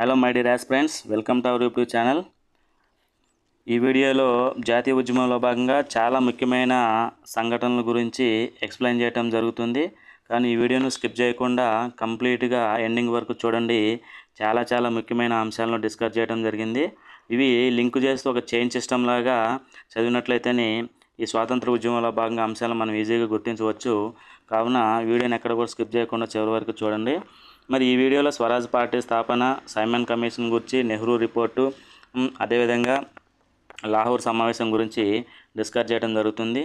Hello my dear as friends welcome to our YouTube channel ఈ వీడియోలో జాతీయ ఉద్యమంలో భాగంగా చాలా ముఖ్యమైన సంఘటనల గురించి ఎక్స్ప్లెయిన్ చేయటం జరుగుతుంది. కానీ ఈ వీడియోను స్కిప్ చేయకుండా కంప్లీట్గా ఎండింగ్ వరకు చూడండి. చాలా చాలా ముఖ్యమైన అంశాలను డిస్కస్ చేయడం జరిగింది. ఇవి లింక్ చేస్తూ ఒక చైన్ సిస్టమ్ లాగా చదివినట్లయితేనే ఈ స్వాతంత్ర ఉద్యమంలో భాగంగా అంశాలను మనం ఈజీగా గుర్తించవచ్చు. కావున వీడియోని ఎక్కడ కూడా స్కిప్ చేయకుండా చివరి వరకు చూడండి. మరి ఈ వీడియోలో స్వరాజ్ పార్టీ స్థాపన సైమన్ కమిషన్ గురించి నెహ్రూ రిపోర్టు అదేవిధంగా లాహోర్ సమావేశం గురించి డిస్కస్ చేయడం జరుగుతుంది.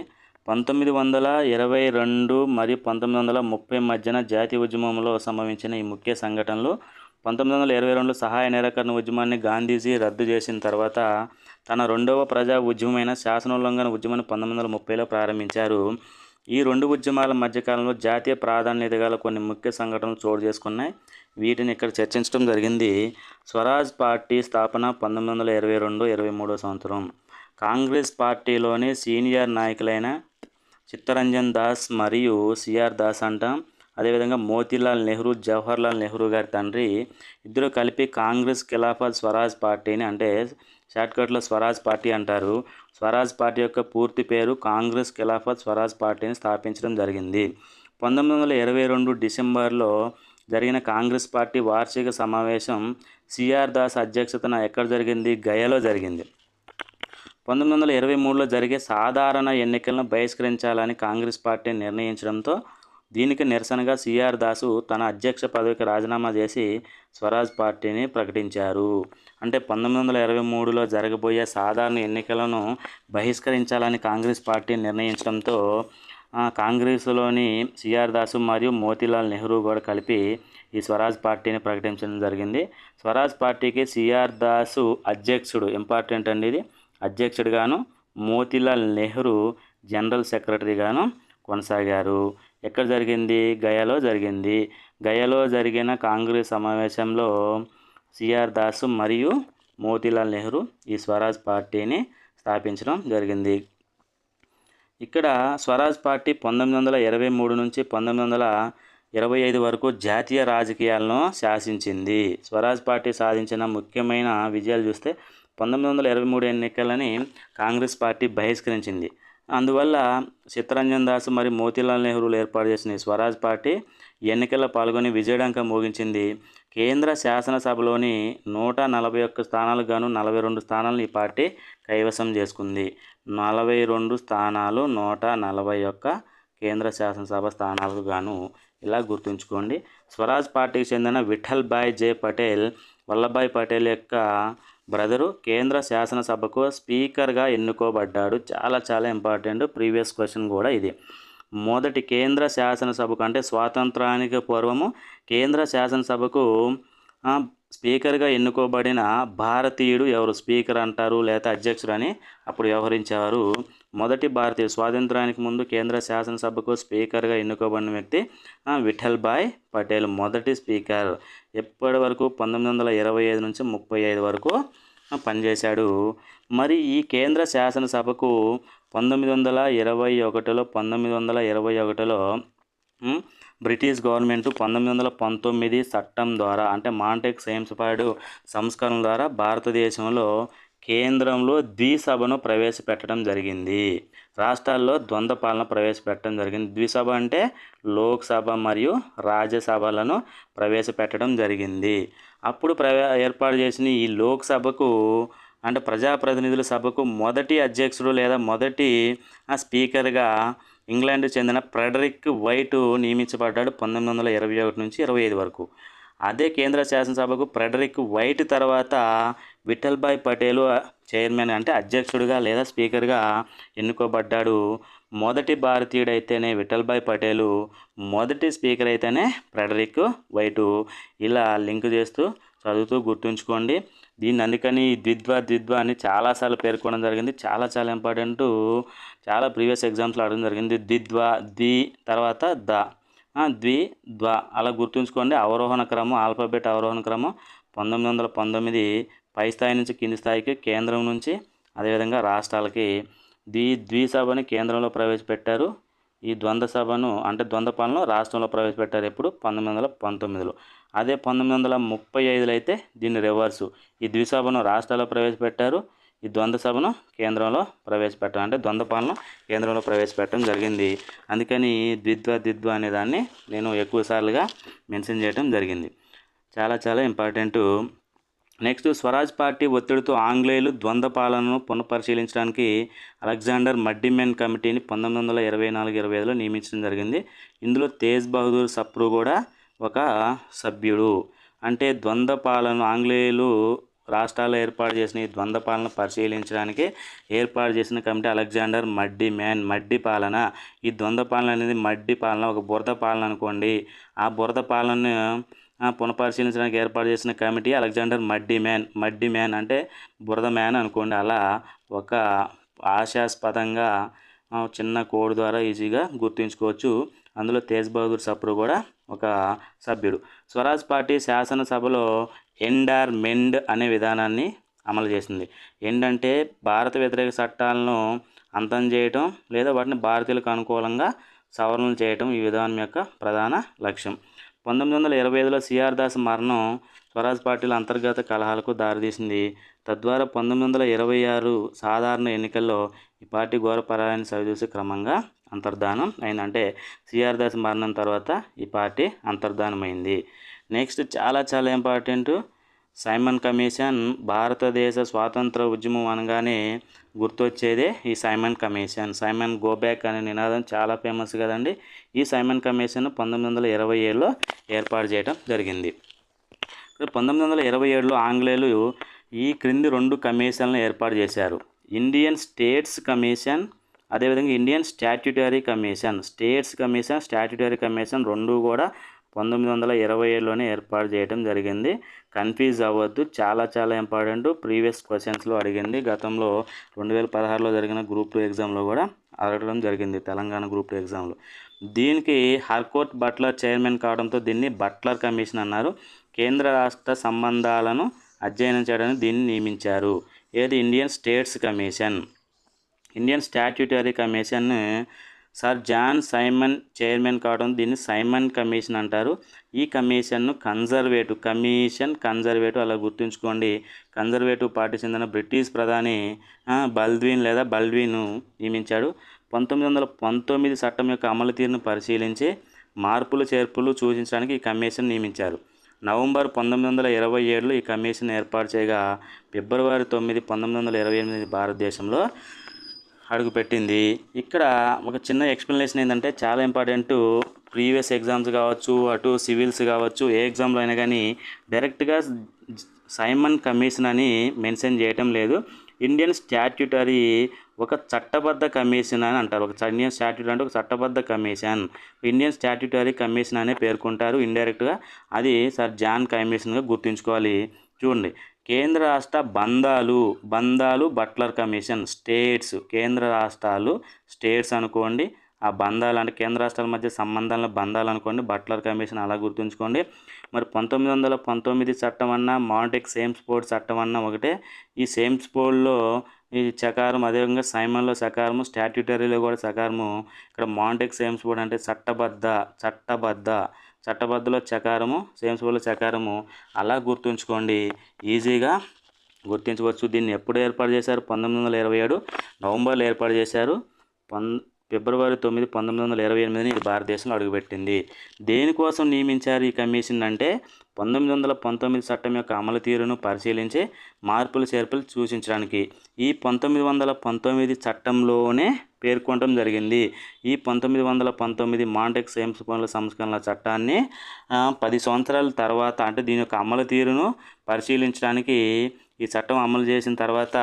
పంతొమ్మిది వందల ఇరవై రెండు మరియు పంతొమ్మిది వందల ముప్పై మధ్యన జాతీయ ఉద్యమంలో సంభవించిన ఈ ముఖ్య సంఘటనలు పంతొమ్మిది వందల ఇరవై రెండు సహాయ నిరాకరణ ఉద్యమాన్ని గాంధీజీ రద్దు చేసిన తర్వాత తన రెండవ ప్రజా ఉద్యమమైన శాసనోల్లంఘన ఉద్యమాన్ని పంతొమ్మిది వందల ముప్పైలో ప్రారంభించారు. ఈ రెండు ఉద్యమాల మధ్యకాలంలో జాతీయ ప్రాధాన్యత గల కొన్ని ముఖ్య సంఘటనలు చోటు చేసుకున్నాయి. వీటిని ఇక్కడ చర్చించడం జరిగింది. స్వరాజ్ పార్టీ స్థాపన పంతొమ్మిది వందల ఇరవై రెండు ఇరవై మూడో సంవత్సరం. కాంగ్రెస్ పార్టీలోని సీనియర్ నాయకులైన చిత్తరంజన్ దాస్ మరియు సిఆర్ దాస్ అంట. అదేవిధంగా మోతీలాల్ నెహ్రూ జవహర్లాల్ నెహ్రూ గారి తండ్రి. ఇద్దరు కలిపి కాంగ్రెస్ ఖిలాఫత్ స్వరాజ్ పార్టీని అంటే షార్ట్కట్లో స్వరాజ్ పార్టీ అంటారు. స్వరాజ్ పార్టీ యొక్క పూర్తి పేరు కాంగ్రెస్ ఖిలాఫత్ స్వరాజ్ పార్టీని స్థాపించడం జరిగింది. పంతొమ్మిది వందల ఇరవై రెండు డిసెంబర్లో జరిగిన కాంగ్రెస్ పార్టీ వార్షిక సమావేశం సిఆర్ దాస్ అధ్యక్షతన ఎక్కడ జరిగింది? గయలో జరిగింది. పంతొమ్మిది వందల ఇరవై మూడులో జరిగే సాధారణ ఎన్నికలను బహిష్కరించాలని కాంగ్రెస్ పార్టీ నిర్ణయించడంతో దీనికి నిరసనగా సిఆర్ దాసు తన అధ్యక్ష పదవికి రాజీనామా చేసి స్వరాజ్ పార్టీని ప్రకటించారు. అంటే పంతొమ్మిది వందల ఇరవై మూడులో జరగబోయే సాధారణ ఎన్నికలను బహిష్కరించాలని కాంగ్రెస్ పార్టీ నిర్ణయించడంతో కాంగ్రెస్లోని సిఆర్ దాసు మరియు మోతీలాల్ నెహ్రూ కూడా కలిపి ఈ స్వరాజ్ పార్టీని ప్రకటించడం జరిగింది. స్వరాజ్ పార్టీకి సిఆర్ దాసు అధ్యక్షుడు ఇంపార్టెంట్ అండి ఇది. అధ్యక్షుడిగాను మోతీలాల్ నెహ్రూ జనరల్ సెక్రటరీగాను కొనసాగారు. ఎక్కడ జరిగింది? గయాలో జరిగింది. గయాలో జరిగిన కాంగ్రెస్ సమావేశంలో సిఆర్ దాసు మరియు మోతీలాల్ నెహ్రూ ఈ స్వరాజ్ పార్టీని స్థాపించడం జరిగింది. ఇక్కడ స్వరాజ్ పార్టీ పంతొమ్మిది వందల ఇరవై మూడు నుంచి పంతొమ్మిది వందల ఇరవై ఐదు వరకు జాతీయ రాజకీయాలను శాసించింది. స్వరాజ్ పార్టీ సాధించిన ముఖ్యమైన విజయాలు చూస్తే పంతొమ్మిది వందల ఇరవై మూడు ఎన్నికలని కాంగ్రెస్ పార్టీ బహిష్కరించింది. అందువల్ల చిత్తరంజన్ దాస్ మరియు మోతీలాల్ నెహ్రూలు ఏర్పాటు చేసిన స్వరాజ్ పార్టీ ఎన్నికల్లో పాల్గొని విజయడంకం మోగించింది. కేంద్ర శాసనసభలోని నూట నలభై ఒక్క స్థానాలకు గాను నలభై రెండు స్థానాలను ఈ పార్టీ కైవసం చేసుకుంది. నలభై రెండు స్థానాలు నూట నలభై ఒక్క కేంద్ర శాసనసభ స్థానాలకు గాను ఇలా గుర్తుంచుకోండి. స్వరాజ్ పార్టీకి చెందిన విఠల్ భాయ్ జే పటేల్ వల్లభాయ్ పటేల్ యొక్క బ్రదరు కేంద్ర శాసనసభకు స్పీకర్గా ఎన్నుకోబడ్డాడు. చాలా చాలా ఇంపార్టెంట్ ప్రీవియస్ క్వశ్చన్ కూడా ఇది. మొదటి కేంద్ర శాసనసభకు అంటే స్వాతంత్రానికి పూర్వము కేంద్ర శాసనసభకు స్పీకర్గా ఎన్నుకోబడిన భారతీయుడు ఎవరు? స్పీకర్ అంటారు లేదా అధ్యక్షుడు అని అప్పుడు వ్యవహరించేవారు. మొదటి భారతీయ స్వాతంత్రానికి ముందు కేంద్ర శాసనసభకు స్పీకర్గా ఎన్నుకోబడిన వ్యక్తి విఠల్భాయ్ విఠల్ భాయ్ పటేల్. మొదటి స్పీకర్. ఎప్పటి వరకు? పంతొమ్మిది వందల ఇరవై ఐదు నుంచి ముప్పై ఐదు వరకు పనిచేశాడు. మరి ఈ కేంద్ర శాసనసభకు పంతొమ్మిది వందల ఇరవై ఒకటిలో పంతొమ్మిది వందల ఇరవై ఒకటిలో బ్రిటిష్ గవర్నమెంట్ పంతొమ్మిది వందల పంతొమ్మిది చట్టం ద్వారా అంటే మాంటెక్ సైన్స్పాడ్ సంస్కరణ ద్వారా భారతదేశంలో కేంద్రంలో ద్విసభను ప్రవేశపెట్టడం జరిగింది. రాష్ట్రాల్లో ద్వంద్వ పాలన ప్రవేశపెట్టడం జరిగింది. ద్విసభ అంటే లోక్సభ మరియు రాజ్యసభలను ప్రవేశపెట్టడం జరిగింది. అప్పుడు ప్రవే ఏర్పాటు చేసిన ఈ లోక్సభకు అంటే ప్రజాప్రతినిధుల సభకు మొదటి అధ్యక్షుడు లేదా మొదటి స్పీకర్గా ఇంగ్లాండ్ చెందిన ఫ్రెడరిక్ వైట్ నియమించబడ్డాడు పంతొమ్మిది వందల ఇరవై ఒకటి నుంచి ఇరవై ఐదు వరకు. అదే కేంద్ర శాసనసభకు ఫ్రెడరిక్ వైట్ తర్వాత విఠల్భాయ్ పటేల్ చైర్మన్ అంటే అధ్యక్షుడిగా లేదా స్పీకర్గా ఎన్నుకోబడ్డాడు. మొదటి భారతీయుడైతేనే విఠల్భాయ్ పటేలు మొదటి స్పీకర్ అయితేనే ఫ్రెడరిక్ వైటు. ఇలా లింక్ చేస్తూ చదువుతూ గుర్తుంచుకోండి. దీన్ని అందుకని ద్విద్వ ద్విద్వ అని చాలాసార్లు పేర్కొనడం జరిగింది. చాలా చాలా ఇంపార్టెంట్. చాలా ప్రీవియస్ ఎగ్జామ్స్లో అడగడం జరిగింది. ద్విద్వ ద్వి తర్వాత ద. ద్వి ద్వ. అలా గుర్తుంచుకోండి. అవరోహణ క్రమం ఆల్ఫాబెట్ అవరోహణ క్రమం పంతొమ్మిది వందల పంతొమ్మిది పై స్థాయి నుంచి కింది స్థాయికి కేంద్రం నుంచి అదేవిధంగా రాష్ట్రాలకి. ద్వి ద్విసభని కేంద్రంలో ప్రవేశపెట్టారు. ఈ ద్వంద్వ సభను అంటే ద్వంద్వ పాలన రాష్ట్రంలో ప్రవేశపెట్టారు ఎప్పుడు? పంతొమ్మిది వందల పంతొమ్మిదిలో. అదే పంతొమ్మిది వందల ముప్పై ఐదులో అయితే దీన్ని రివర్సు ఈ ద్విసభను రాష్ట్రాల్లో ప్రవేశపెట్టారు. ఈ ద్వంద్వ సభను కేంద్రంలో ప్రవేశపెట్టడం అంటే ద్వంద్వ పాలన కేంద్రంలో ప్రవేశపెట్టడం జరిగింది. అందుకని ద్విద్వ ద్విద్వ అనే దాన్ని నేను ఎక్కువ సార్లుగా మెన్షన్ చేయడం జరిగింది. చాలా చాలా ఇంపార్టెంట్. నెక్స్ట్ స్వరాజ్ పార్టీ ఒత్తిడితో ఆంగ్లేయులు ద్వంద్వ పాలనను పునఃపరిశీలించడానికి అలెగ్జాండర్ మడ్డిమెన్ కమిటీని పంతొమ్మిది వందల ఇరవై నాలుగు ఇరవై ఐదులో నియమించడం జరిగింది. ఇందులో తేజ్ బహదూర్ సప్రూ కూడా ఒక సభ్యుడు. అంటే ద్వంద్వ పాలన ఆంగ్లేయులు రాష్ట్రాల్లో ఏర్పాటు చేసిన ఈ ద్వంద్వ పాలన పరిశీలించడానికి ఏర్పాటు చేసిన కమిటీ అలెగ్జాండర్ మడ్డి మ్యాన్ మడ్డి పాలన. ఈ ద్వంద్వ పాలన అనేది మడ్డి పాలన ఒక బురద పాలన అనుకోండి. ఆ బురద పాలనను పునఃపరిశీలించడానికి ఏర్పాటు చేసిన committee Alexander muddy man muddy man అంటే బురద మ్యాన్ అనుకోండి. అలా ఒక ఆశాస్పదంగా చిన్న కోడ్ ద్వారా ఈజీగా గుర్తుంచుకోవచ్చు. అందులో తేజ్ బహదూర్ సప్రు కూడా ఒక సభ్యుడు. స్వరాజ్ పార్టీ శాసనసభలో ఎండార్ మెండ్ అనే విధానాన్ని అమలు చేసింది. ఏంటంటే భారత వ్యతిరేక చట్టాలను అంతం చేయటం లేదా వాటిని భారతీయులకు అనుకూలంగా సవరణలు చేయటం ఈ విధానం యొక్క ప్రధాన లక్ష్యం. పంతొమ్మిది వందల ఇరవై ఐదులో సిఆర్ దాస్ మరణం స్వరాజ్ పార్టీల అంతర్గత కలహాలకు దారితీసింది. తద్వారా పంతొమ్మిది వందల ఇరవై ఆరు సాధారణ ఎన్నికల్లో ఈ పార్టీ ఘోరపరాయాన్ని సరిచూసి క్రమంగా అంతర్ధానం అయిందంటే సిఆర్ దాస్ మరణం తర్వాత ఈ పార్టీ అంతర్ధానమైంది. నెక్స్ట్ చాలా చాలా ఇంపార్టెంట్. సైమన్ కమిషన్ భారతదేశ స్వాతంత్ర ఉద్యమం అనగానే గుర్తొచ్చేదే ఈ సైమన్ కమిషన్. సైమన్ గోబ్యాక్ అనే నినాదం చాలా ఫేమస్ కదండి. ఈ సైమన్ కమిషన్ పంతొమ్మిది వందల ఇరవై ఏడులో ఏర్పాటు చేయడం జరిగింది. పంతొమ్మిది వందల ఇరవై ఏడులో ఆంగ్లేయులు ఈ క్రింది రెండు కమిషన్లను ఏర్పాటు చేశారు. ఇండియన్ స్టేట్స్ కమిషన్ అదేవిధంగా Indian statutory commission states commission statutory commission రెండు కూడా పంతొమ్మిది వందల ఇరవై ఏడులోనే ఏర్పాటు చేయడం జరిగింది. కన్ఫ్యూజ్ అవ్వద్దు. చాలా చాలా ఇంపార్టెంట్ ప్రీవియస్ క్వశ్చన్స్లో అడిగింది. గతంలో రెండు వేల పదహారులో జరిగిన గ్రూప్ టూ ఎగ్జామ్లో కూడా అడగడం జరిగింది. తెలంగాణ గ్రూప్ టూ ఎగ్జామ్లో దీనికి హర్కోర్ట్ బట్లర్ చైర్మన్ కావడంతో దీన్ని బట్లర్ కమిషన్ అన్నారు. కేంద్ర రాష్ట్ర సంబంధాలను అధ్యయనం చేయడానికి దీన్ని నియమించారు. ఏది? Indian states commission Indian statutory commission sir John Simon chairman కావడం దీన్ని సైమన్ కమిషన్ అంటారు. ఈ కమిషన్ను కన్జర్వేటివ్ కమిషన్ కన్జర్వేటివ్ అలా గుర్తుంచుకోండి. కన్జర్వేటివ్ పార్టీ చెందిన బ్రిటిష్ ప్రధాని బల్ద్విన్ లేదా బల్డ్విన్ నియమించాడు. పంతొమ్మిది వందల పంతొమ్మిది చట్టం యొక్క అమలు తీరును పరిశీలించి మార్పులు చేర్పులు సూచించడానికి ఈ కమిషన్ నియమించారు. నవంబర్ పంతొమ్మిది వందల ఇరవై ఏడులో ఈ కమిషన్ ఏర్పాటు చేయగా ఫిబ్రవరి తొమ్మిది పంతొమ్మిది వందల ఇరవై ఎనిమిది భారతదేశంలో అడుగుపెట్టింది. ఇక్కడ ఒక చిన్న ఎక్స్ప్లెనేషన్ ఏంటంటే చాలా ఇంపార్టెంట్ ప్రీవియస్ ఎగ్జామ్స్ కావచ్చు అటు సివిల్స్ కావచ్చు ఏ ఎగ్జామ్లో అయినా కానీ డైరెక్ట్గా సైమన్ కమిషన్ అని మెన్షన్ చేయటం లేదు. ఇండియన్ స్టాట్యూటరీ ఒక చట్టబద్ధ కమిషన్ అని అంటారు. ఒక ఇండియన్ స్టాట్యూట్ అంటే ఒక చట్టబద్ధ కమిషన్. ఇండియన్ స్టాట్యూటరీ కమిషన్ అనే పేర్కొంటారు ఇండైరెక్ట్గా. అది సార్ జాన్ కమిషన్గా గుర్తుంచుకోవాలి. చూడండి. కేంద్ర రాష్ట్ర బంధాలు బంధాలు బట్లర్ కమిషన్ స్టేట్స్. కేంద్ర రాష్ట్రాలు స్టేట్స్ అనుకోండి ఆ బంధాలు అంటే కేంద్ర రాష్ట్రాల మధ్య సంబంధాలను బంధాలు అనుకోండి బట్లర్ కమిషన్ అలా గుర్తుంచుకోండి. మరి పంతొమ్మిది వందల పంతొమ్మిది చట్టం అన్న మాంటెక్ సేమ్ స్పోర్ట్ చట్టం అన్న ఒకటే. ఈ సేమ్ స్పోర్ట్లో ఈ చకారం అదేవిధంగా సైమన్లో సకారము స్టాట్యూటరీలో కూడా సకారము ఇక్కడ మాంటెక్ సేమ్స్ బోర్డ్ అంటే చట్టబద్ధ చట్టబద్ధ. చట్టబద్ధలో చకారము సేమ్ స్పోర్ట్లో చకారము అలా గుర్తుంచుకోండి. ఈజీగా గుర్తించవచ్చు. దీన్ని ఎప్పుడు ఏర్పాటు చేశారు? పంతొమ్మిది వందల ఇరవై ఏడు నవంబర్లో ఏర్పాటు చేశారు. పన్ ఫిబ్రవరి తొమ్మిది పంతొమ్మిది వందల ఇరవై ఎనిమిదిని ఇది భారతదేశంలో అడుగుపెట్టింది. దేనికోసం నియమించారు ఈ కమిషన్ అంటే పంతొమ్మిది వందల పంతొమ్మిది చట్టం యొక్క అమలు తీరును పరిశీలించి మార్పులు చేర్పులు సూచించడానికి ఈ పంతొమ్మిది వందల పంతొమ్మిది చట్టంలోనే పేర్కొనడం జరిగింది. ఈ పంతొమ్మిది వందల పంతొమ్మిది మాంటెక్ సేమ్స్ పనుల సంస్కరణల చట్టాన్ని పది సంవత్సరాల తర్వాత అంటే దీని యొక్క అమలు తీరును పరిశీలించడానికి ఈ చట్టం అమలు చేసిన తర్వాత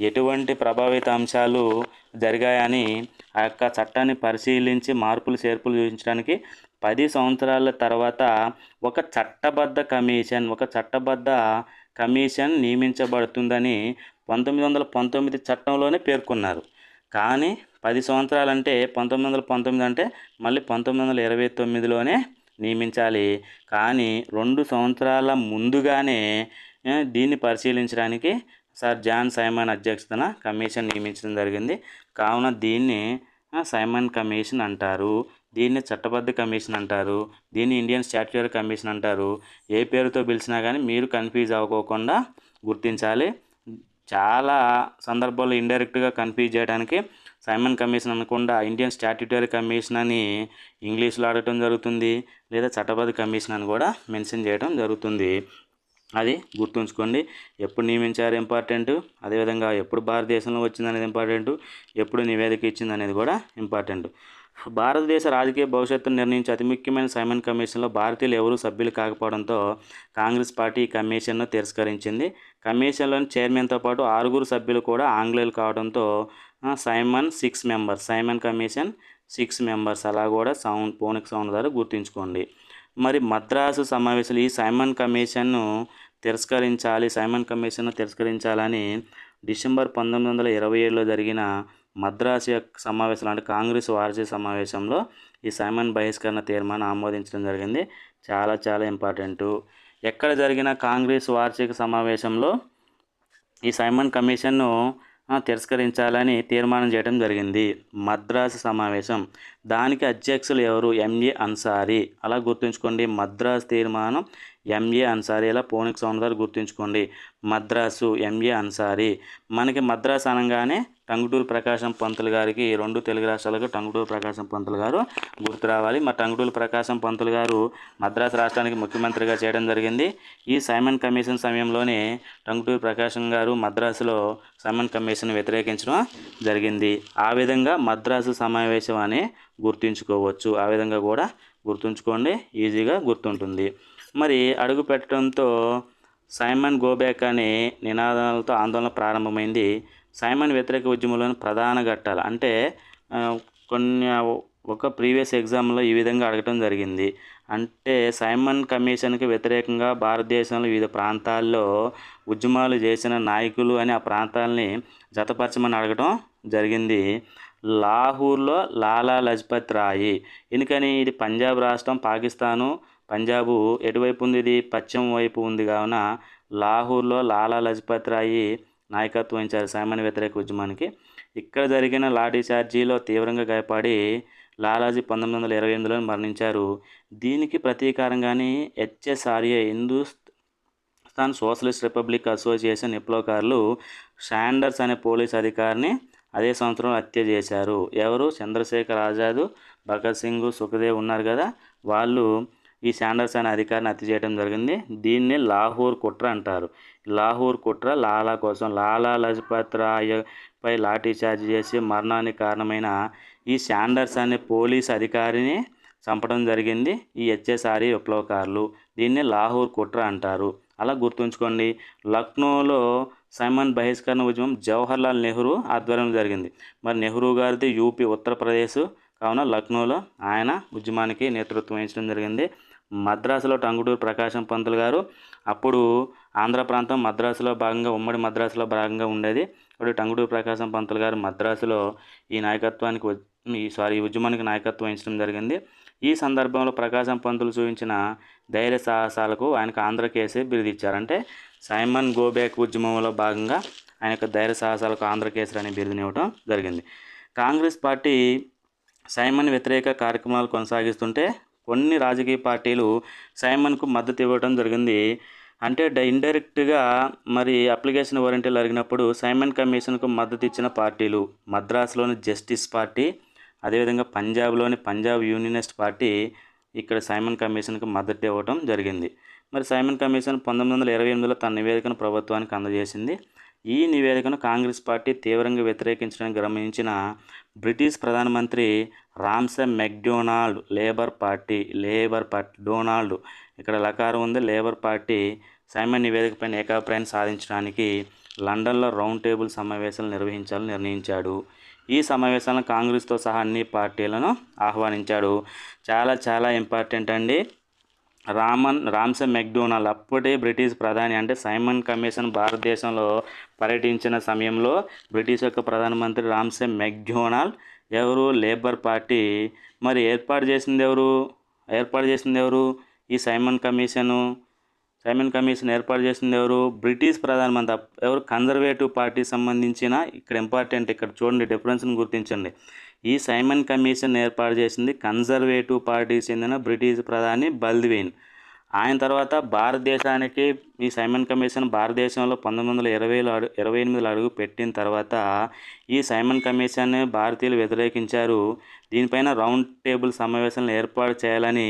ఎటువంటి ప్రభావిత అంశాలు జరిగాయని ఆ యొక్క చట్టాన్ని పరిశీలించి మార్పులు చేర్పులు చూపించడానికి పది సంవత్సరాల తర్వాత ఒక చట్టబద్ధ కమిషన్ ఒక చట్టబద్ధ కమిషన్ నియమించబడుతుందని పంతొమ్మిది వందల పంతొమ్మిది చట్టంలోనే పేర్కొన్నారు. కానీ పది సంవత్సరాలంటే పంతొమ్మిది వందల పంతొమ్మిది అంటే మళ్ళీ పంతొమ్మిది వందల ఇరవై తొమ్మిదిలోనే నియమించాలి. కానీ రెండు సంవత్సరాల ముందుగానే దీన్ని పరిశీలించడానికి సార్ జాన్ సైమన్ అధ్యక్షతన కమిషన్ నియమించడం జరిగింది. కావున దీన్ని సైమన్ కమిషన్ అంటారు. దీన్ని చట్టబద్ధ కమిషన్ అంటారు. దీన్ని ఇండియన్ స్టాట్యూటరీ కమిషన్ అంటారు. ఏ పేరుతో పిలిచినా కానీ మీరు కన్ఫ్యూజ్ అవ్వకోకుండా గుర్తించాలి. చాలా సందర్భాల్లో ఇండైరెక్ట్గా కన్ఫ్యూజ్ చేయడానికి సైమన్ కమిషన్ అనకుండా ఇండియన్ స్టాట్యూటరీ కమిషన్ అని ఇంగ్లీష్లో ఆడటం జరుగుతుంది. లేదా చట్టబద్ధ కమిషన్ అని కూడా మెన్షన్ చేయడం జరుగుతుంది. అది గుర్తుంచుకోండి. ఎప్పుడు నియమించారు ఇంపార్టెంట్? అదేవిధంగా ఎప్పుడు భారతదేశంలో వచ్చింది అనేది ఇంపార్టెంట్? ఎప్పుడు నివేదిక ఇచ్చింది అనేది కూడా ఇంపార్టెంట్. భారతదేశ రాజకీయ భవిష్యత్తును నిర్ణయించే అతి ముఖ్యమైన సైమన్ కమిషన్లో భారతీయులు ఎవరూ సభ్యులు కాకపోవడంతో కాంగ్రెస్ పార్టీ ఈ కమిషన్ను తిరస్కరించింది. కమిషన్లోని చైర్మన్తో పాటు ఆరుగురు సభ్యులు కూడా ఆంగ్లేయులు కావడంతో Simon six members Simon commission six members. అలా కూడా సౌండ్ పోనిక్ సౌండ్ ద్వారా గుర్తుంచుకోండి. మరి మద్రాసు సమావేశాలు ఈ సైమన్ కమిషన్ను తిరస్కరించాలి సైమన్ కమిషన్ను తిరస్కరించాలని డిసెంబర్ పంతొమ్మిది వందల ఇరవై ఏడులో జరిగిన మద్రాసు యొక్క సమావేశంలో అంటే కాంగ్రెస్ వార్షిక సమావేశంలో ఈ సైమన్ బహిష్కరణ తీర్మానం ఆమోదించడం జరిగింది. చాలా చాలా ఇంపార్టెంట్. ఎక్కడ జరిగిన కాంగ్రెస్ వార్షిక సమావేశంలో ఈ సైమన్ కమిషన్ను తిరస్కరించాలని తీర్మానం చేయడం జరిగింది. మద్రాసు సమావేశం. దానికి అధ్యక్షులు ఎవరు? M A Ansari. అలా గుర్తుంచుకోండి. మద్రాసు తీర్మానం ఎంఏ అన్సారీ. ఇలా పోనిక్ సౌండ్ గుర్తుంచుకోండి. Madras M A Ansari. మనకి మద్రాసు అనగానే టంగుటూరు ప్రకాశం పంతులు గారికి రెండు తెలుగు రాష్ట్రాలకు టంగుటూరు ప్రకాశం పంతులు గారు గుర్తు రావాలి. మా టంగుటూరు ప్రకాశం పంతులు గారు మద్రాసు రాష్ట్రానికి ముఖ్యమంత్రిగా చేయడం జరిగింది. ఈ సైమన్ కమిషన్ సమయంలోనే టంగుటూరు ప్రకాశం గారు మద్రాసులో సైమన్ కమిషన్ వ్యతిరేకించడం జరిగింది. ఆ విధంగా మద్రాసు సమావేశం అని గుర్తుంచుకోవచ్చు. ఆ విధంగా కూడా గుర్తుంచుకోండి. ఈజీగా గుర్తుంటుంది. మరి అడుగు పెట్టడంతో సైమన్ గోబ్యాక్ అనే నినాదాలతో ఆందోళన ప్రారంభమైంది. సైమన్ వ్యతిరేక ఉద్యమంలోని ప్రధాన ఘట్టాలు. అంటే కొన్ని ఒక ప్రీవియస్ ఎగ్జామ్లో ఈ విధంగా అడగటం జరిగింది. అంటే సైమన్ కమిషన్కి వ్యతిరేకంగా భారతదేశంలో వివిధ ప్రాంతాల్లో ఉద్యమాలు చేసిన నాయకులు అని ఆ ప్రాంతాలని జతపరచమని అడగటం జరిగింది. లాహూర్లో లాలా లజపత్ రాయి. ఎందుకని? ఇది పంజాబ్ రాష్ట్రం పాకిస్తాను. పంజాబు ఎటువైపు ఉంది? ఇది పశ్చిమ వైపు ఉంది. కావున లాహూర్లో లాలా లజపత్ రాయి నాయకత్వం వహించారు సామాన్య వ్యతిరేక ఉద్యమానికి. ఇక్కడ జరిగిన లాఠీ చార్జీలో తీవ్రంగా గాయపడి లాలాజీ పంతొమ్మిది వందల ఇరవై ఎనిమిదిలో మరణించారు. దీనికి ప్రతీకారంగానే HSRA Hindustan socialist republic association విప్లవకారులు శాండర్స్ అనే పోలీస్ అధికారిని అదే సంవత్సరం హత్య చేశారు. ఎవరు? చంద్రశేఖర్ ఆజాద్ భగత్ సింగ్ సుఖదేవ్ ఉన్నారు కదా. వాళ్ళు ఈ శాండర్స్ అనే అధికారిని హత్య చేయడం జరిగింది. దీన్ని లాహోర్ కుట్ర అంటారు. లాహోర్ కుట్ర లాలా కోసం. లాలా లజపత్ రాయపై లాఠీచార్జ్ లాఠీ చార్జ్ చేసి మరణానికి కారణమైన ఈ శాండర్స్ అనే పోలీస్ అధికారిని చంపడం జరిగింది. ఈ హెచ్ఎస్ఆర్ఈ విప్లవకారులు. దీన్ని లాహోర్ కుట్ర అంటారు. అలా గుర్తుంచుకోండి. లక్నోలో సైమన్ బహిష్కరణ ఉద్యమం జవహర్లాల్ నెహ్రూ ఆధ్వర్యంలో జరిగింది. మరి నెహ్రూ గారిది యూపీ ఉత్తరప్రదేశ్ కావున లక్నోలో ఆయన ఉద్యమానికి నేతృత్వం వహించడం జరిగింది. మద్రాసులో టంగుటూరు ప్రకాశం పంతులు గారు. అప్పుడు ఆంధ్ర ప్రాంతం మద్రాసులో భాగంగా ఉమ్మడి మద్రాసులో భాగంగా ఉండేది. ఇప్పుడు టంగుటూరు ప్రకాశం పంతులు గారు మద్రాసులో ఈ నాయకత్వానికి ఈ సారీ ఈ ఉద్యమానికి నాయకత్వం వహించడం జరిగింది. ఈ సందర్భంలో ప్రకాశం పంతులు చూపించిన ధైర్య సాహసాలకు ఆయనకు ఆంధ్రకేసరి బిరుదు ఇచ్చారు. సైమన్ గోబ్యాక్ ఉద్యమంలో భాగంగా ఆయన యొక్క ధైర్య సాహసాలకు ఆంధ్రకేసరి అనే బిరుదునివ్వడం జరిగింది. కాంగ్రెస్ పార్టీ సైమన్ వ్యతిరేక కార్యక్రమాలు కొనసాగిస్తుంటే కొన్ని రాజకీయ పార్టీలు సైమన్కు మద్దతు ఇవ్వడం జరిగింది. అంటే డ ఇండైరెక్ట్గా మరి అప్లికేషన్ వారంటీలు అడిగినప్పుడు సైమన్ కమిషన్కు మద్దతు ఇచ్చిన పార్టీలు మద్రాసులోని జస్టిస్ పార్టీ అదేవిధంగా పంజాబ్లోని పంజాబ్ యూనియనిస్ట్ పార్టీ ఇక్కడ సైమన్ కమిషన్కు మద్దతు ఇవ్వడం జరిగింది. మరి సైమన్ కమిషన్ పంతొమ్మిది వందల ఇరవై ఎనిమిదిలో తన నివేదికను ప్రభుత్వానికి అందజేసింది. ఈ నివేదికను కాంగ్రెస్ పార్టీ తీవ్రంగా వ్యతిరేకించడానికి గమనించిన బ్రిటిష్ ప్రధానమంత్రి Ramsay MacDonald labour party labour party Donald. ఇక్కడ లకారం ఉంది. లేబర్ పార్టీ సైమన్ నివేదికపైన ఏకాభిప్రాయం సాధించడానికి లండన్లో రౌండ్ టేబుల్ సమావేశాలు నిర్వహించాలని నిర్ణయించాడు. ఈ సమావేశాలను కాంగ్రెస్తో సహా అన్ని పార్టీలను ఆహ్వానించాడు. చాలా చాలా ఇంపార్టెంట్ అండి. రామన్ రామ్సె మెక్డోనాల్డ్ అప్పటి బ్రిటిష్ ప్రధాని అంటే సైమన్ కమిషన్ భారతదేశంలో పర్యటించిన సమయంలో బ్రిటిష్ యొక్క ప్రధానమంత్రి రామ్సె మెక్డోనాల్డ్ ఎవరు? Labour party. మరి ఏర్పాటు చేసింది ఎవరు? ఏర్పాటు చేసింది ఎవరు? ఈ సైమన్ కమిషను. సైమన్ కమిషన్ ఏర్పాటు చేసింది ఎవరు? బ్రిటిష్ ప్రధానమంత్రి. ఎవరు? కన్జర్వేటివ్ పార్టీ సంబంధించిన ఇక్కడ ఇంపార్టెంట్ ఇక్కడ చూడండి డిఫరెన్స్ని గుర్తించండి. ఈ సైమన్ కమిషన్ ఏర్పాటు చేసింది కన్జర్వేటివ్ పార్టీకి చెందిన బ్రిటిష్ ప్రధాని బల్ద్విన్. ఆయన తర్వాత భారతదేశానికి ఈ సైమన్ కమిషన్ భారతదేశంలో పంతొమ్మిది వందల ఇరవైలో అడు ఇరవై ఎనిమిదిలో అడుగు పెట్టిన తర్వాత ఈ సైమన్ కమిషన్ భారతీయులు వ్యతిరేకించారు. దీనిపైన రౌండ్ టేబుల్ సమావేశాలను ఏర్పాటు చేయాలని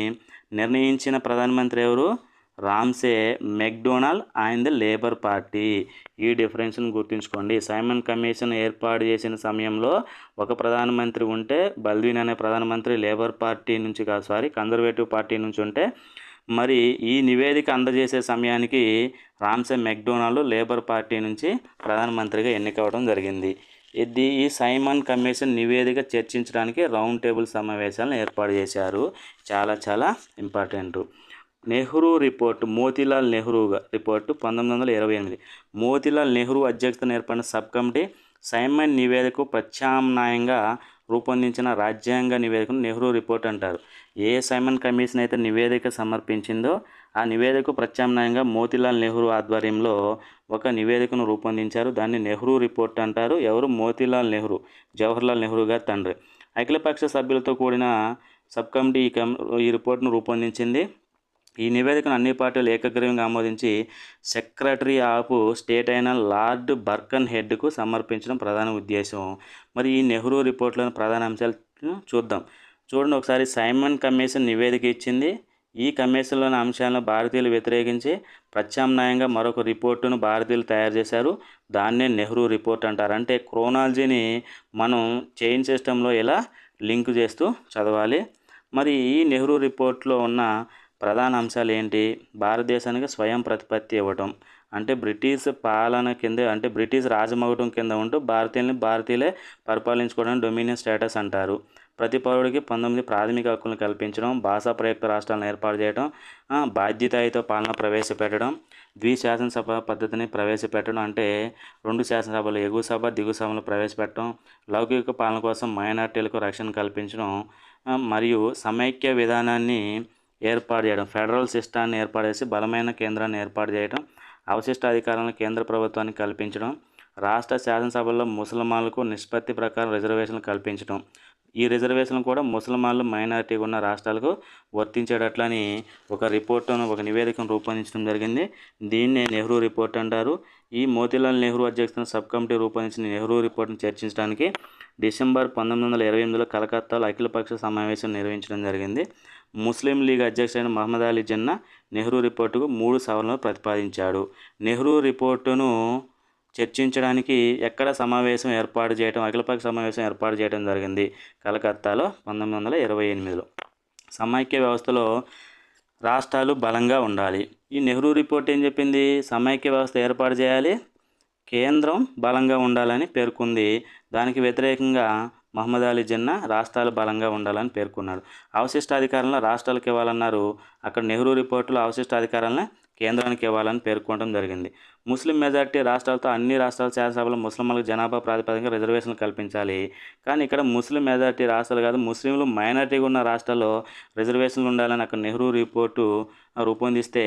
నిర్ణయించిన ప్రధానమంత్రి ఎవరు? రామ్సే మెక్డొనాల్డ్ ఆయన ది లేబర్ పార్టీ. ఈ డిఫరెన్స్ని గుర్తుంచుకోండి. సైమన్ కమిషన్ ఏర్పాటు చేసిన సమయంలో ఒక ప్రధానమంత్రి ఉంటే బల్ద్విన్ అనే ప్రధానమంత్రి లేబర్ పార్టీ నుంచి కాదు సారీ కన్జర్వేటివ్ పార్టీ నుంచి ఉంటే మరి ఈ నివేదిక అందజేసే సమయానికి రామ్సే మెక్డోనాల్డ్ లేబర్ పార్టీ నుంచి ప్రధానమంత్రిగా ఎన్నికవడం జరిగింది. ఇది ఈ సైమన్ కమిషన్ నివేదిక చర్చించడానికి రౌండ్ టేబుల్ సమావేశాలను ఏర్పాటు చేశారు. చాలా చాలా important. Nehru report Motilal Nehru report పంతొమ్మిది వందల ఇరవై ఎనిమిది. మోతీలాల్ నెహ్రూ అధ్యక్షతన ఏర్పడిన సబ్ కమిటీ సైమన్ నివేదికకు ప్రత్యామ్నాయంగా రూపొందించిన రాజ్యాంగ నివేదికను నెహ్రూ రిపోర్ట్ అంటారు. ఏ సైమన్ కమిషన్ అయితే నివేదిక సమర్పించిందో ఆ నివేదికకు ప్రత్యామ్నాయంగా మోతీలాల్ నెహ్రూ ఆధ్వర్యంలో ఒక నివేదికను రూపొందించారు. దాన్ని నెహ్రూ రిపోర్ట్ అంటారు. ఎవరు? మోతీలాల్ నెహ్రూ జవహర్లాల్ నెహ్రూ గారి తండ్రి. అఖిలపక్ష సభ్యులతో కూడిన సబ్ కమిటీ ఈ కమ్ ఈ రిపోర్ట్ను రూపొందించింది ఈ నివేదికను అన్ని పార్టీలు ఏకగ్రీవంగా ఆమోదించి సెక్రటరీ ఆఫ్ స్టేట్ అయిన లార్డ్ బర్కన్ హెడ్కు సమర్పించడం ప్రధాన ఉద్దేశం. మరి ఈ నెహ్రూ రిపోర్ట్లోని ప్రధాన అంశాలు చూద్దాం. చూడండి ఒకసారి సైమన్ కమిషన్ నివేదిక ఇచ్చింది. ఈ కమిషన్లోని అంశాలను భారతీయులు వ్యతిరేకించి ప్రత్యామ్నాయంగా మరొక రిపోర్టును భారతీయులు తయారు చేశారు. దాన్నే నెహ్రూ రిపోర్ట్ అంటారు. అంటే క్రోనాలజీని మనం చైన్ సిస్టంలో ఇలా లింక్ చేస్తూ చదవాలి. మరి ఈ నెహ్రూ రిపోర్ట్లో ఉన్న ప్రధాన అంశాలు ఏంటి భారతదేశానికి స్వయం ప్రతిపత్తి ఇవ్వటం. అంటే బ్రిటిష్ పాలన కింద అంటే బ్రిటిష్ రాజమగటం కింద ఉంటూ భారతీయుల్ని భారతీయులే పరిపాలించుకోవడం డొమినియన్ స్టేటస్ అంటారు. ప్రతి పౌరుడికి పంతొమ్మిది ప్రాథమిక హక్కులను కల్పించడం భాషా ప్రయుక్త రాష్ట్రాలను ఏర్పాటు చేయడం ఆ, బాధ్యతాయుత పాలన ప్రవేశపెట్టడం ద్వి శాసనసభ పద్ధతిని ప్రవేశపెట్టడం అంటే రెండు శాసనసభలు ఎగువ సభ దిగువ సభలు ప్రవేశపెట్టడం లౌకిక పాలన కోసం మైనార్టీలకు రక్షణ కల్పించడం మరియు సమైక్య విధానాన్ని ఏర్పాటు చేయడం. ఫెడరల్ సిస్టాన్ని ఏర్పాటు చేసి బలమైన కేంద్రాన్ని ఏర్పాటు చేయడం అవశిష్ట అధికారాలను కేంద్ర ప్రభుత్వానికి కల్పించడం రాష్ట్ర శాసనసభల్లో ముసల్మాన్లకు నిష్పత్తి ప్రకారం రిజర్వేషన్లు కల్పించడం ఈ రిజర్వేషన్లు కూడా ముసల్మాన్లు మైనారిటీగా ఉన్న రాష్ట్రాలకు వర్తించేటట్లని ఒక రిపోర్టును ఒక నివేదికను రూపొందించడం జరిగింది. దీన్నే నెహ్రూ రిపోర్ట్ అంటారు. ఈ మోతీలాల్ నెహ్రూ అధ్యక్షతన సబ్ కమిటీ రూపొందించిన నెహ్రూ రిపోర్ట్ను చర్చించడానికి డిసెంబర్ పంతొమ్మిది వందల ఇరవై ఎనిమిదిలో కలకత్తాలో అఖిలపక్ష సమావేశం నిర్వహించడం జరిగింది. ముస్లిం లీగ్ అధ్యక్షుడైన మహమ్మద్ అలీ జిన్నా నెహ్రూ రిపోర్టుకు మూడు సవరణలు ప్రతిపాదించాడు. నెహ్రూ రిపోర్టును చర్చించడానికి ఎక్కడ సమావేశం ఏర్పాటు చేయడం అఖిలపక్ష సమావేశం ఏర్పాటు చేయడం జరిగింది. కలకత్తాలో పంతొమ్మిది వందల ఇరవై ఎనిమిదిలో. సమైక్య వ్యవస్థలో రాష్ట్రాలు బలంగా ఉండాలి. ఈ నెహ్రూ రిపోర్ట్ ఏం చెప్పింది? సమైక్య వ్యవస్థ ఏర్పాటు చేయాలి. కేంద్రం బలంగా ఉండాలని పేర్కొంది. దానికి వ్యతిరేకంగా మహమ్మద్ అలీ జిన్నా రాష్ట్రాలు బలంగా ఉండాలని పేర్కొన్నాడు. అవశిష్ట అధికారంలో రాష్ట్రాలకు ఇవ్వాలన్నారు. అక్కడ నెహ్రూ రిపోర్టులో అవశిష్ట అధికారాలను కేంద్రానికి ఇవ్వాలని పేర్కొనడం జరిగింది. ముస్లిం మెజార్టీ రాష్ట్రాలతో అన్ని రాష్ట్రాల శాసనసభలో ముస్లింలకు జనాభా ప్రాతిపదికన రిజర్వేషన్లు కల్పించాలి. కానీ ఇక్కడ ముస్లిం మెజార్టీ రాష్ట్రాలు కాదు ముస్లింలు మైనార్టీగా ఉన్న రాష్ట్రాల్లో రిజర్వేషన్లు ఉండాలని అక్కడ నెహ్రూ రిపోర్టు రూపొందిస్తే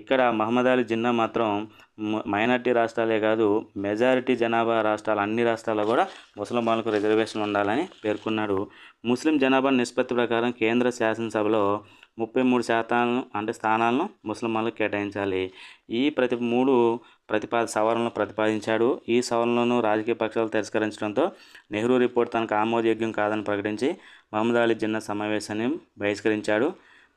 ఇక్కడ మహమ్మద్ అలీ జిన్నా మాత్రం మైనార్టీ రాష్ట్రాలే కాదు మెజారిటీ జనాభా రాష్ట్రాలు అన్ని రాష్ట్రాల్లో కూడా ముసల్మాన్లకు రిజర్వేషన్లు ఉండాలని పేర్కొన్నాడు. ముస్లిం జనాభా నిష్పత్తి ప్రకారం కేంద్ర శాసనసభలో ముప్పై మూడు శాతాలను అంటే స్థానాలను ముస్లింలకు కేటాయించాలి. ఈ ప్రతి మూడు ప్రతిపాద సవరణలు ప్రతిపాదించాడు. ఈ సవరణలను రాజకీయ పక్షాలు తిరస్కరించడంతో నెహ్రూ రిపోర్ట్ తనకు ఆమోదయోగ్యం కాదని ప్రకటించి మహమ్మద్ అలీ జిన్నా సమావేశాన్ని బహిష్కరించాడు.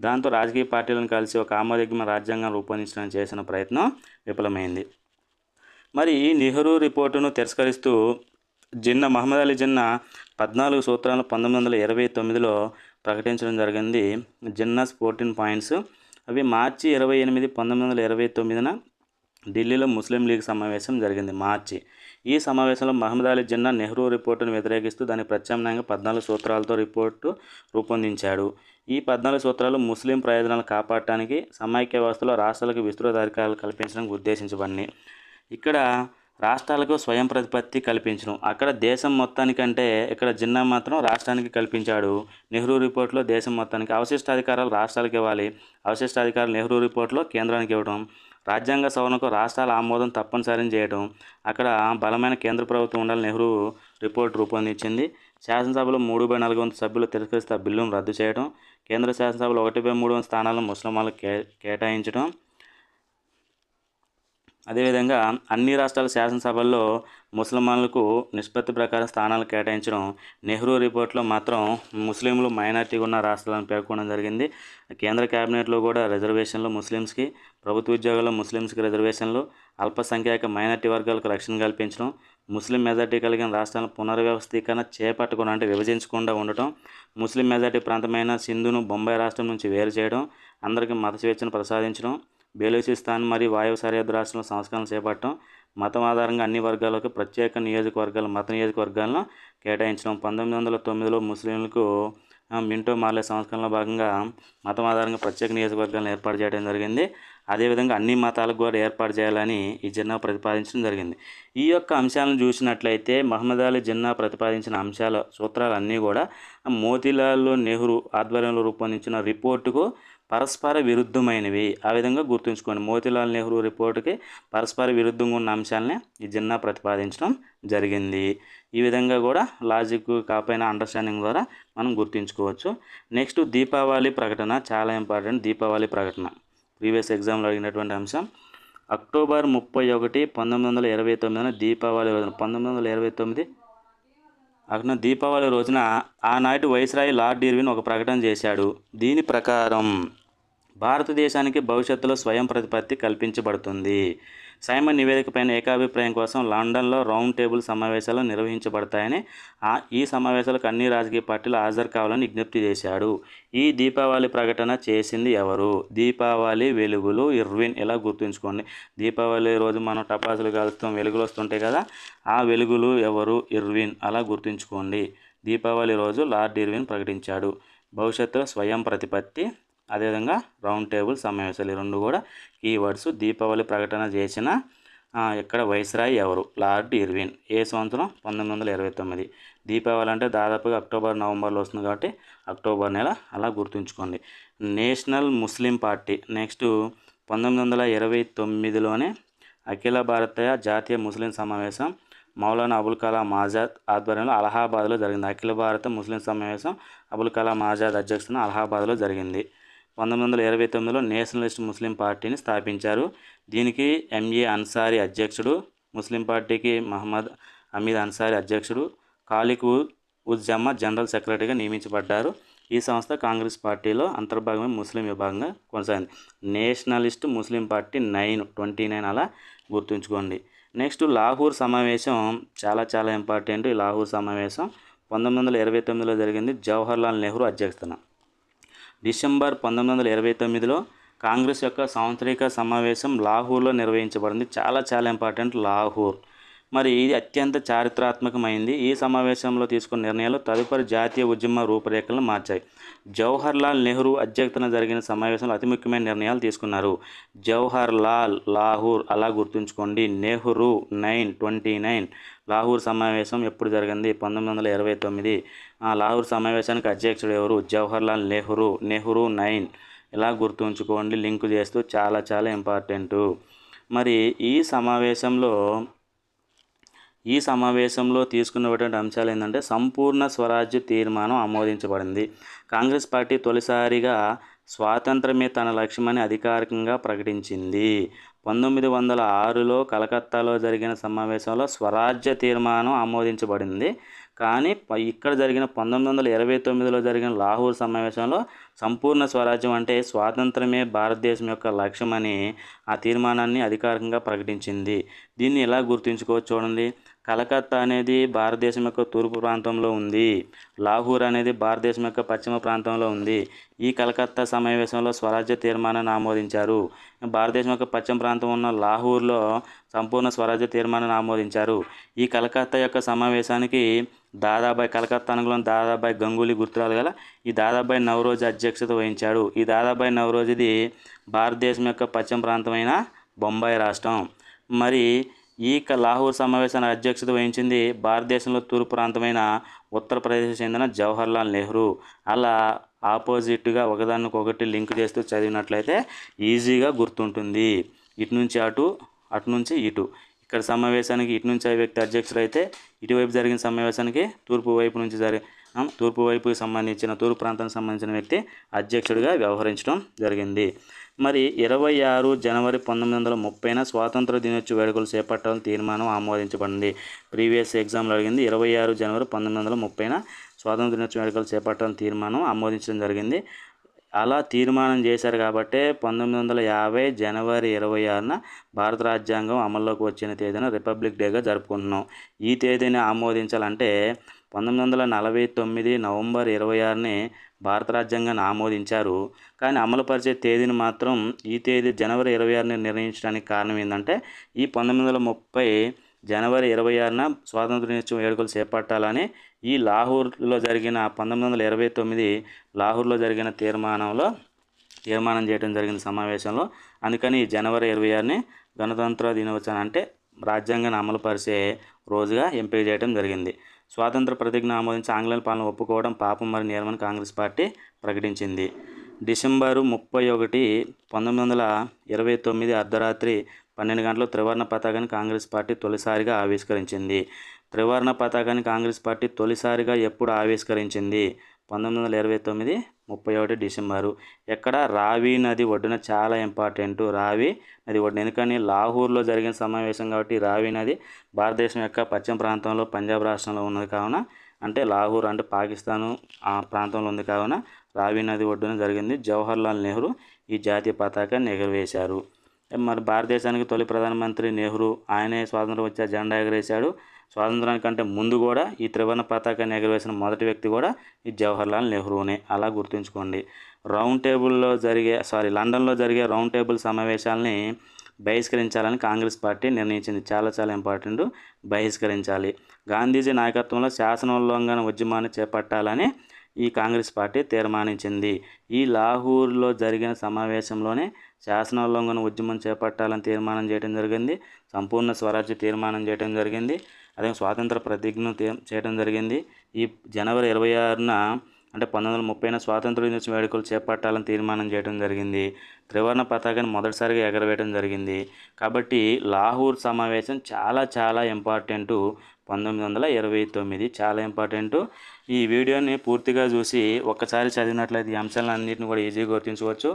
దాంతో రాజకీయ పార్టీలను కలిసి ఒక ఆమోదయోగ్యమైన రాజ్యాంగం రూపొందించడానికి చేసిన ప్రయత్నం విఫలమైంది. మరి ఈ నెహ్రూ రిపోర్టును తిరస్కరిస్తూ జిన్నా మహమ్మద్ అలీ జిన్నా పద్నాలుగు సూత్రాలను పంతొమ్మిది వందల ఇరవై తొమ్మిదిలో ప్రకటించడం జరిగింది. Jinnah's fourteen points. అవి మార్చి ఇరవై ఎనిమిది పంతొమ్మిది వందల ఇరవై తొమ్మిదిన ఢిల్లీలో ముస్లిం లీగ్ సమావేశం జరిగింది. మార్చి. ఈ సమావేశంలో మహమ్మద్ అలీ జిన్నా నెహ్రూ రిపోర్టును వ్యతిరేకిస్తూ దాని ప్రత్యామ్నాయంగా పద్నాలుగు సూత్రాలతో రిపోర్టు రూపొందించాడు. ఈ పద్నాలుగు సూత్రాలు ముస్లిం ప్రయోజనాలు కాపాడటానికి సమైక్య వ్యవస్థలో రాష్ట్రాలకు విస్తృత అధికారాలు కల్పించడానికి ఉద్దేశించబడినాయి. ఇక్కడ రాష్ట్రాలకు స్వయం ప్రతిపత్తి కల్పించడం అక్కడ దేశం మొత్తానికంటే ఇక్కడ జిన్నా మాత్రం రాష్ట్రానికి కల్పించాడు. నెహ్రూ రిపోర్ట్లో దేశం మొత్తానికి అవశిష్ట అధికారాలు రాష్ట్రాలకు ఇవ్వాలి. అవశిష్ట అధికారాలు నెహ్రూ రిపోర్ట్లో కేంద్రానికి ఇవ్వడం. రాజ్యాంగ సవరణకు రాష్ట్రాల ఆమోదం తప్పనిసరిని చేయడం. అక్కడ బలమైన కేంద్ర ప్రభుత్వం ఉండాలని నెహ్రూ రిపోర్ట్ రూపొందించింది. శాసనసభలో మూడు బై నాలుగు వందల సభ్యులు తిరస్కరిస్తే ఆ బిల్లును రద్దు చేయడం. కేంద్ర శాసనసభలో ఒకటి బై మూడు వందల స్థానాలను ముస్లిం కే కేటాయించడం. అదేవిధంగా అన్ని రాష్ట్రాల శాసనసభల్లో ముస్లింలకు నిష్పత్తి ప్రకారం స్థానాలు కేటాయించడం నెహ్రూ రిపోర్ట్లో మాత్రం ముస్లింలు మైనార్టీగా ఉన్న రాష్ట్రాలను పేర్కొనడం జరిగింది. కేంద్ర కేబినెట్లో కూడా రిజర్వేషన్లు ముస్లిమ్స్కి ప్రభుత్వ ఉద్యోగాల్లో ముస్లిమ్స్కి రిజర్వేషన్లు అల్పసంఖ్యాక మైనార్టీ వర్గాలకు రక్షణ కల్పించడం ముస్లిం మెజార్టీ కలిగిన రాష్ట్రాలను పునర్వ్యవస్థీకరణ చేపట్టకుండా అంటే విభజించకుండా ఉండటం ముస్లిం మెజార్టీ ప్రాంతమైన సింధును బొంబాయి రాష్ట్రం నుంచి వేరు చేయడం అందరికీ మత స్వేచ్ఛను ప్రసాదించడం బెలూచిస్తాన్ మరియు వాయువు సరిహద్దు రాష్ట్రంలో సంస్కరణలు చేపట్టడం మతం ఆధారంగా అన్ని వర్గాలకు ప్రత్యేక నియోజకవర్గాలు మత నియోజకవర్గాలను కేటాయించడం. పంతొమ్మిది వందల తొమ్మిదిలో ముస్లింలకు మింటో మార్లే సంస్కరణలో భాగంగా మతం ఆధారంగా ప్రత్యేక నియోజకవర్గాలను ఏర్పాటు చేయడం జరిగింది. అదేవిధంగా అన్ని మతాలకు కూడా ఏర్పాటు చేయాలని ఈ జిన్నా ప్రతిపాదించడం జరిగింది. ఈ యొక్క అంశాలను చూసినట్లయితే మహమ్మద్ అలీ జిన్నా ప్రతిపాదించిన అంశాల సూత్రాలన్నీ కూడా మోతీలాల్ నెహ్రూ ఆధ్వర్యంలో రూపొందించిన రిపోర్టుకు పరస్పర విరుద్ధమైనవి. ఆ విధంగా గుర్తుంచుకోండి. మోతీలాల్ నెహ్రూ రిపోర్టుకి పరస్పర విరుద్ధంగా ఉన్న అంశాలనే ఈ జిన్నా ప్రతిపాదించడం జరిగింది. ఈ విధంగా కూడా లాజిక్ కాపైన అండర్స్టాండింగ్ ద్వారా మనం గుర్తుంచుకోవచ్చు. నెక్స్ట్ దీపావళి ప్రకటన చాలా ఇంపార్టెంట్. దీపావళి ప్రకటన. ప్రీవియస్ ఎగ్జామ్లో అడిగినటువంటి అంశం. అక్టోబర్ ముప్పై ఒకటి పంతొమ్మిది వందల ఇరవై తొమ్మిదిన దీపావళి రోజున పంతొమ్మిది వందల ఇరవై తొమ్మిది అక్కడ దీపావళి రోజున ఆనాటి వైస్రాయి లార్డ్ ఇర్విన్ ఒక ప్రకటన చేశాడు. దీని ప్రకారం భారతదేశానికి భవిష్యత్తులో స్వయం ప్రతిపత్తి కల్పించబడుతుంది. సైమన్ నివేదిక పైన ఏకాభిప్రాయం కోసం లండన్లో రౌండ్ టేబుల్ సమావేశాలు నిర్వహించబడతాయని ఆ ఈ సమావేశాలకు అన్ని రాజకీయ పార్టీలు హాజరు కావాలని విజ్ఞప్తి చేశాడు. ఈ దీపావళి ప్రకటన చేసింది ఎవరు? దీపావళి వెలుగులు ఇర్విన్. ఇలా గుర్తుంచుకోండి. దీపావళి రోజు మనం టపాసులు కాలుస్తాం వెలుగులు వస్తుంటాయి కదా. ఆ వెలుగులు ఎవరు? ఇర్విన్. అలా గుర్తుంచుకోండి. దీపావళి రోజు లార్డ్ ఇర్విన్ ప్రకటించాడు. భవిష్యత్తులో స్వయం ప్రతిపత్తి అదేవిధంగా రౌండ్ టేబుల్ సమావేశాలు ఈ రెండు కూడా కీవర్డ్స్ దీపావళి ప్రకటన చేసిన ఇక్కడ వైస్రాయ్ ఎవరు? Lord Irwin. ఏ సంవత్సరం పంతొమ్మిది వందల ఇరవై తొమ్మిది. దీపావళి అంటే దాదాపుగా అక్టోబర్ నవంబర్లో వస్తుంది కాబట్టి అక్టోబర్ నెల అలా గుర్తుంచుకోండి. National Muslim party. నెక్స్ట్ పంతొమ్మిది వందల ఇరవై తొమ్మిదిలోనే అఖిల భారతీయ జాతీయ ముస్లిం సమావేశం మౌలానా అబుల్ కలాం ఆజాద్ ఆధ్వర్యంలో అలహాబాద్లో జరిగింది. అఖిల భారత ముస్లిం సమావేశం అబుల్ కలాం ఆజాద్ అధ్యక్షతన అలహాబాద్లో జరిగింది. పంతొమ్మిది వందల ఇరవై తొమ్మిదిలో నేషనలిస్ట్ ముస్లిం పార్టీని స్థాపించారు. దీనికి ఎంఏ అన్సారీ అధ్యక్షుడు ముస్లిం పార్టీకి మహమ్మద్ హమీద్ అన్సారీ అధ్యక్షుడు ఖాలిక్ ఉ- జనరల్ సెక్రటరీగా నియమించబడ్డారు. ఈ సంస్థ కాంగ్రెస్ పార్టీలో అంతర్భాగమే ముస్లిం విభాగంగా కొనసాగింది. Nationalist Muslim party nine twenty nine అలా గుర్తుంచుకోండి. నెక్స్ట్ లాహూర్ సమావేశం చాలా చాలా ఇంపార్టెంట్. ఈ లాహూర్ సమావేశం పంతొమ్మిది వందల ఇరవై తొమ్మిదిలో జరిగింది. జవహర్లాల్ నెహ్రూ అధ్యక్షతన. డిసెంబర్ పంతొమ్మిది వందల ఇరవై తొమ్మిదిలో కాంగ్రెస్ యొక్క సాంవత్సరిక సమావేశం లాహూర్లో నిర్వహించబడింది. చాలా చాలా ఇంపార్టెంట్ లాహూర్. మరి ఇది అత్యంత చారిత్రాత్మకమైంది. ఈ సమావేశంలో తీసుకున్న నిర్ణయాలు తదుపరి జాతీయ ఉద్యమ రూపురేఖలను మార్చాయి. జవహర్లాల్ నెహ్రూ అధ్యక్షతన జరిగిన సమావేశంలో అతి ముఖ్యమైన నిర్ణయాలు తీసుకున్నారు. జవహర్లాల్ లాహూర్ అలా గుర్తుంచుకోండి. Nehru nine twenty nine. Lahore సమావేశం ఎప్పుడు జరిగింది? పంతొమ్మిది వందల ఇరవై తొమ్మిది. ఆ లాహూర్ సమావేశానికి అధ్యక్షుడు ఎవరు? జవహర్లాల్ నెహ్రూ నెహ్రూ నైన్. ఇలా గుర్తుంచుకోండి. లింక్ చేస్తూ చాలా చాలా ఇంపార్టెంటు. మరి ఈ సమావేశంలో ఈ సమావేశంలో తీసుకున్నటువంటి అంశాలు ఏంటంటే సంపూర్ణ స్వరాజ్య తీర్మానం ఆమోదించబడింది. కాంగ్రెస్ పార్టీ తొలిసారిగా స్వాతంత్రమే తన లక్ష్యమని అధికారికంగా ప్రకటించింది. పంతొమ్మిది వందల ఆరులో కలకత్తాలో జరిగిన సమావేశంలో స్వరాజ్య తీర్మానం ఆమోదించబడింది. కానీ ఇక్కడ జరిగిన పంతొమ్మిది వందల ఇరవై తొమ్మిదిలో జరిగిన లాహోర్ సమావేశంలో సంపూర్ణ స్వరాజ్యం అంటే స్వాతంత్రమే భారతదేశం యొక్క లక్ష్యమని ఆ తీర్మానాన్ని అధికారికంగా ప్రకటించింది. దీన్ని ఎలా గుర్తుంచుకోవచ్చు చూడండి. కలకత్తా అనేది భారతదేశం యొక్క తూర్పు ప్రాంతంలో ఉంది. లాహూర్ అనేది భారతదేశం యొక్క పశ్చిమ ప్రాంతంలో ఉంది. ఈ కలకత్తా సమావేశంలో స్వరాజ్య తీర్మానాన్ని ఆమోదించారు. భారతదేశం యొక్క పశ్చిమ ప్రాంతం ఉన్న లాహూర్లో సంపూర్ణ స్వరాజ్య తీర్మానాన్ని ఆమోదించారు. ఈ కలకత్తా యొక్క సమావేశానికి దాదాబాయ్ కలకత్తా అనుగుణం దాదాబాయ్ గంగూలీ గుర్తురాలు గల ఈ దాదాబాయ్ నవరోజు అధ్యక్షత వహించాడు. ఈ దాదాబాయ్ నవరోజుది ఇది భారతదేశం యొక్క పశ్చిమ ప్రాంతమైన బొంబాయి రాష్ట్రం. మరి ఈ క- లాహోర్ సమావేశానికి అధ్యక్షత వహించింది భారతదేశంలో తూర్పు ప్రాంతమైన ఉత్తరప్రదేశ్ చెందిన జవహర్లాల్ నెహ్రూ. అలా ఆపోజిట్గా ఒకదానికొకటి లింక్ చేస్తూ చదివినట్లయితే ఈజీగా గుర్తుంటుంది. ఇటు నుంచి అటు అటు నుంచి ఇటు. ఇక్కడ సమావేశానికి ఇటు నుంచి వ్యక్తి అధ్యక్షుడు అయితే ఇటువైపు జరిగిన సమావేశానికి తూర్పు వైపు నుంచి జరి తూర్పు వైపుకి సంబంధించిన తూర్పు ప్రాంతానికి సంబంధించిన వ్యక్తి అధ్యక్షుడిగా వ్యవహరించడం జరిగింది. మరి ఇరవై ఆరు జనవరి పంతొమ్మిది వందల ముప్పైన స్వాతంత్ర దినోత్సవ వేడుకలు చేపట్టాలని తీర్మానం ఆమోదించబడింది. ప్రీవియస్ ఎగ్జామ్లో అడిగింది ఇరవై ఆరు జనవరి పంతొమ్మిది వందల ముప్పైన స్వాతంత్ర దినోత్సవ వేడుకలు చేపట్టాలని తీర్మానం ఆమోదించడం జరిగింది. అలా తీర్మానం చేశారు కాబట్టే పంతొమ్మిది వందల యాభై జనవరి ఇరవై ఆరున భారత రాజ్యాంగం అమల్లోకి వచ్చిన తేదీన రిపబ్లిక్ డేగా జరుపుకుంటున్నాం. ఈ తేదీని ఆమోదించాలంటే పంతొమ్మిది వందల నలభై తొమ్మిది నవంబర్ ఇరవై ఆరుని భారత రాజ్యాంగాన్ని ఆమోదించారు. కానీ అమలుపరిచే తేదీని మాత్రం ఈ తేదీ జనవరి ఇరవై ఆరుని నిర్ణయించడానికి కారణం ఏంటంటే ఈ పంతొమ్మిది వందల ముప్పై జనవరి ఇరవై ఆరున స్వాతంత్ర దినోత్సవం వేడుకలు చేపట్టాలని ఈ లాహోర్లో జరిగిన పంతొమ్మిది వందల ఇరవై తొమ్మిది లాహోర్లో జరిగిన తీర్మానంలో తీర్మానం చేయడం జరిగిన సమావేశంలో. అందుకని ఈ జనవరి ఇరవై ఆరుని గణతంత్ర దినోత్సవం అంటే రాజ్యాంగాన్ని అమలుపరిచే రోజుగా ఎంపిక చేయడం జరిగింది. స్వాతంత్ర ప్రతిజ్ఞ ఆమోదించి ఆంగ్లేయుల పాలన ఒప్పుకోవడం పాపం మరియు నేరమని కాంగ్రెస్ పార్టీ ప్రకటించింది. డిసెంబరు ముప్పై ఒకటి పంతొమ్మిది వందల ఇరవై తొమ్మిది అర్ధరాత్రి పన్నెండు గంటలకు త్రివర్ణ పతాకాన్ని కాంగ్రెస్ పార్టీ తొలిసారిగా ఆవిష్కరించింది. త్రివర్ణ పతాకాన్ని కాంగ్రెస్ పార్టీ తొలిసారిగా ఎప్పుడు ఆవిష్కరించింది? పంతొమ్మిది వందల ఇరవై తొమ్మిది ముప్పై ఒకటి డిసెంబరు. ఎక్కడ? రావి నది ఒడ్డున చాలా ఇంపార్టెంట్. రావి నది ఒడ్డున. ఎందుకని? లాహూర్లో జరిగిన సమావేశం కాబట్టి రావి నది భారతదేశం యొక్క పశ్చిమ ప్రాంతంలో పంజాబ్ రాష్ట్రంలో ఉన్నది కావున అంటే లాహూర్ అంటే పాకిస్తాను ఆ ప్రాంతంలో ఉంది కావున రావి నది ఒడ్డున జరిగింది. జవహర్లాల్ నెహ్రూ ఈ జాతీయ పతాకాన్ని ఎగురవేశారు. మరి భారతదేశానికి తొలి ప్రధానమంత్రి నెహ్రూ ఆయనే స్వాతంత్రం వచ్చే జెండా ఎగరేశాడు. స్వాతంత్రానికంటే ముందు కూడా ఈ త్రివర్ణ పతాకాన్ని ఎగరవేసిన మొదటి వ్యక్తి కూడా ఈ జవహర్లాల్ నెహ్రూనే. అలా గుర్తుంచుకోండి. రౌండ్ టేబుల్లో జరిగే సారీ లండన్లో జరిగే రౌండ్ టేబుల్ సమావేశాలని బహిష్కరించాలని కాంగ్రెస్ పార్టీ నిర్ణయించింది. చాలా చాలా ఇంపార్టెంట్. బహిష్కరించాలి. గాంధీజీ నాయకత్వంలో శాసనోల్లంఘన ఉద్యమాన్ని చేపట్టాలని ఈ కాంగ్రెస్ పార్టీ తీర్మానించింది. ఈ లాహూర్లో జరిగిన సమావేశంలోనే శాసనోల్లంఘన ఉద్యమం చేపట్టాలని తీర్మానం చేయడం జరిగింది. సంపూర్ణ స్వరాజ్య తీర్మానం చేయడం జరిగింది. అదే స్వాతంత్ర ప్రతిజ్ఞ చేయడం జరిగింది. ఈ జనవరి ఇరవై ఆరున అంటే పంతొమ్మిది వందల ముప్పైన స్వాతంత్ర దినోత్సవ వేడుకలు చేపట్టాలని తీర్మానం చేయడం జరిగింది. త్రివర్ణ పతాకాన్ని మొదటిసారిగా ఎగరవేయడం జరిగింది. కాబట్టి లాహూర్ సమావేశం చాలా చాలా ఇంపార్టెంటు. పంతొమ్మిది వందల ఇరవై తొమ్మిది చాలా ఇంపార్టెంటు. ఈ వీడియోని పూర్తిగా చూసి ఒక్కసారి చదివినట్లయితే ఈ అంశాలన్నింటిని కూడా ఈజీగా గుర్తించవచ్చు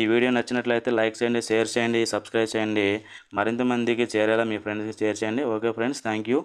ఈ వీడియో నచ్చినట్లయితే లైక్ చేయండి షేర్ చేయండి సబ్స్క్రైబ్ చేయండి. మరింత మందికి చేరేలా మీ ఫ్రెండ్స్కి షేర్ చేయండి. Okay friends thank you.